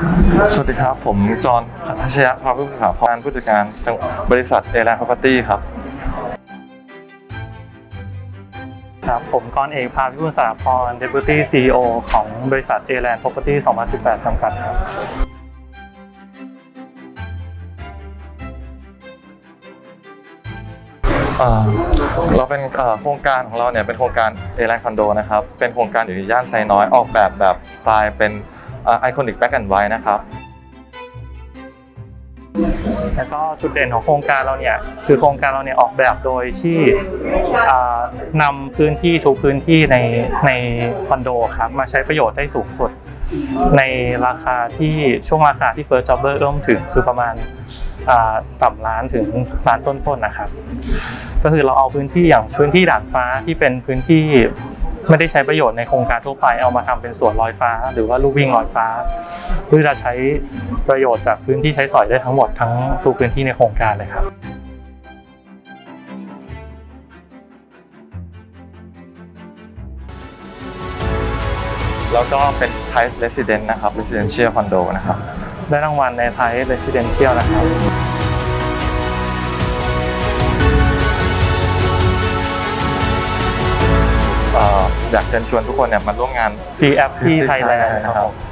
ครับสวัสดีครับ ผมจอห์นพัชยะภาพุทธาพรผู้จัดการจังบริษัทเอแลนด์พ r o p e r t y ครับครับผมกรเอกพาพิบูลสารพร Deputy CEO ของบริษัท a l a n d Property 2018 จำกัดครับเอ่อเราเป็นเอ่อโครงการของเราเนี่ยเป็นโครงการเอแลนด์คอนโดนะครับ เป็นโครงการอยู่ในย่านไซน้อยออกแบบแบบสไตล์เป็น ไอคอนิกแบ็กแอนด์ไวนะครับแล้วก็จุดเด่นของโครงการเราเนี่ยคือโครงการเราเนี่ยออกแบบโดยที่อ่านำพื้นที่ทุกพื้นที่ในในคอนโดครับมาใช้ประโยชน์ได้สูงสุด ในราคาที่ช่วงราคาที่ First Jobber เอื้อมถึงคือประมาณต่ำล้านถึงล้านต้นๆนะครับ ก็คือเราเอาพื้นที่อย่างพื้นที่ดานฟ้าที่เป็นพื้นที่ ไม่ได้ใช้ประโยชน์ในโครงการทั่วไปเอามาทำเป็นสวนลอยฟ้า หรือว่าลูกวิ่งลอยฟ้าเพื่อจะใช้ประโยชน์จากพื้นที่ใช้สอยได้ทั้งหมดทั้งทุกพื้นที่ในโครงการเลยครับแล้วก็เป็น Type Resident นะครับ Residential Condo นะครับ ได้รางวัลในไทย Residential นะครับ อยากเชิญชวนทุกคนเนี่ยมาร่วมงาน CFP Thailand นะนะคครับ